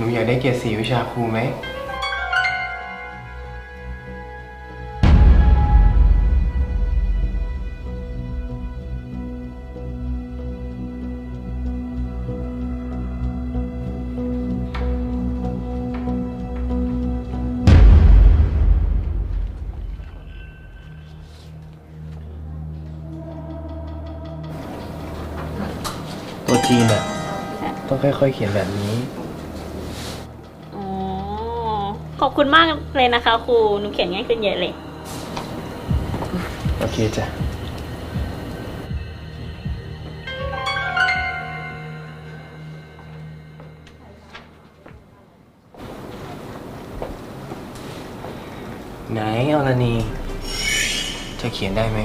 หนูอยากได้เกรดสีวิชาครูไหม ตัวจีนอะ ต้องค่อยๆเขียนแบบนี้ ขอบคุณมากเลยนะคะ ครูหนูเขียนง่ายขึ้นเยอะเลย โอเคจ้ะ ไหนอรณีจะเขียนได้ไหม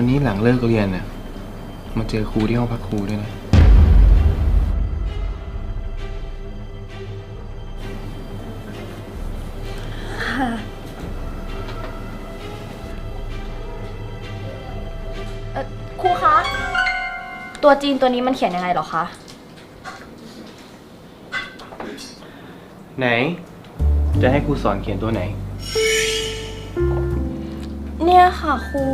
วันนี้หลังเลิกเรียนน่ะมาเจอครูที่ห้องพักครูด้วยนะเอ่อครูคะ ตัวจีนตัวนี้มันเขียนยังไงเหรอคะ ไหน จะให้ครูสอนเขียนตัวไหน เนี่ยค่ะครู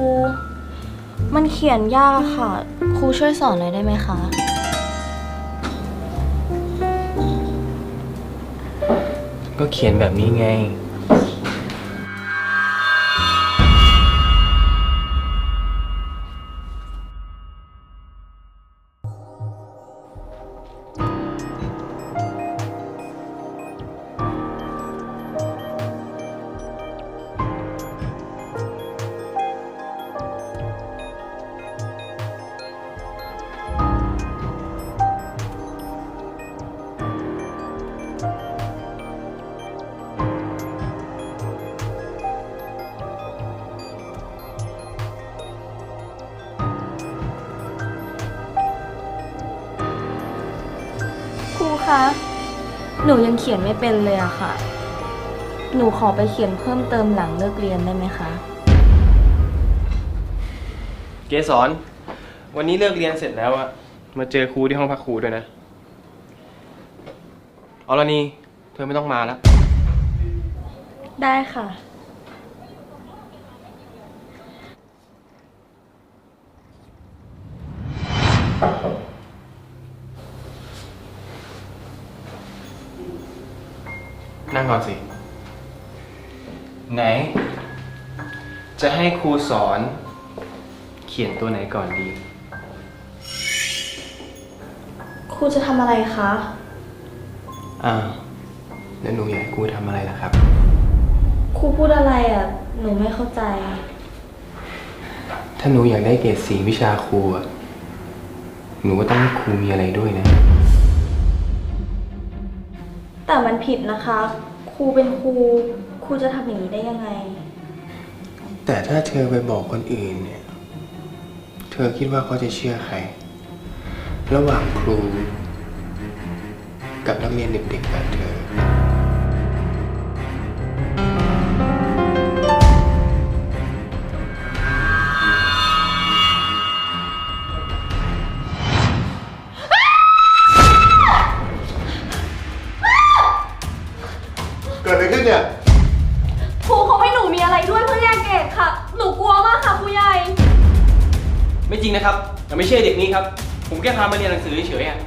มันเขียนยากค่ะ ครูช่วยสอนหน่อยได้ไหมคะ ก็เขียนแบบนี้ไง รูคะ หนูยังเขียนไม่เป็นเลยอะค่ะ หนูขอไปเขียนเพิ่มเติมหลังเลิกเรียนได้ไหมคะ เกสรวันนี้เลิกเรียนเสร็จแล้วอะมาเจอครูที่ห้องพักครูด้วยนะอรณีเธอไม่ต้องมาแล้ว ได้ค่ะ นั่งก่อนสิ ไหน จะให้ครูสอน เขียนตัวไหนก่อนดี ครูจะทำอะไรคะ อ่าแล้วหนูอยากให้ครูทำอะไรล่ะครับ ครูพูดอะไรอะหนูไม่เข้าใจ ถ้าหนูอยากได้เกรดสีวิชาครูอะหนูก็ต้องให้ครูมีอะไรด้วยนะ แต่มันผิดนะคะ ครูเป็นครู ครูจะทำอย่างนี้ได้ยังไง แต่ถ้าเธอไปบอกคนอื่นเนี่ย เธอคิดว่าเขาจะเชื่อใคร ระหว่างครู กับนักเรียนเด็กๆแบบเธอ ไม่จริงนะครับแต่ไม่ใช่เด็กนี้ครับ ผมแค่พามาเรียนหนังสือเฉยๆอะ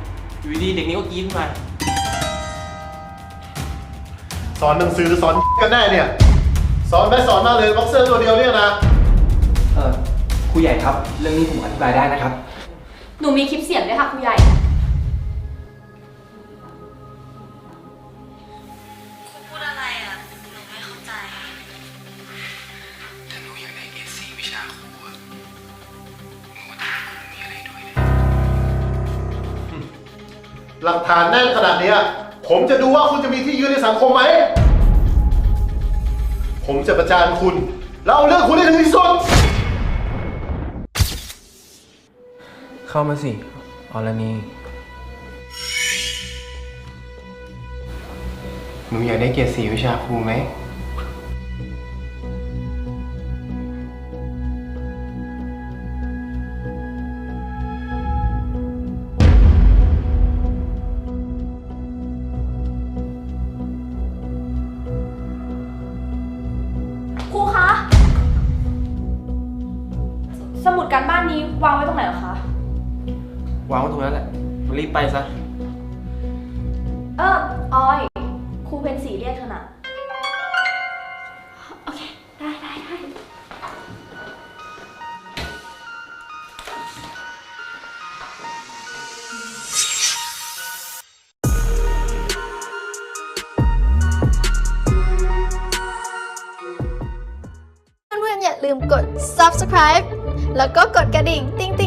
อยู่ดีๆเด็กนี้ก็กรี๊ดขึ้นมา สอนหนังสือสอนกันแน่เนี่ย สอนไปสอนมาเลยบ็อกเซอร์ตัวเดียวเนี่ยนะ เออครูใหญ่ครับ เรื่องนี้ผมอธิบายได้นะครับ หนูมีคลิปเสียงด้วยค่ะครูใหญ่ หลักฐานแน่นขนาดเนี้ย ผมจะดูว่าคุณจะมีที่ยืนในสังคมไหม ผมจะประจานคุณ แล้วเอาเรื่องคุณให้ถึงที่สุด เข้ามาสิอรณีหนูอยากได้เกรดสีวิชาครูไหม คะ วางไว้ตรงนั้นแหละรีบไปซะ เออออย ครูเพนสีเรียกเธอน่ะโอเค ได้ได้ได้เพื่อนๆอย่าลืมกด subscribe แล้วก็กดกระดิ่ง ติ๊งติ๊งติ๊งติ๊ง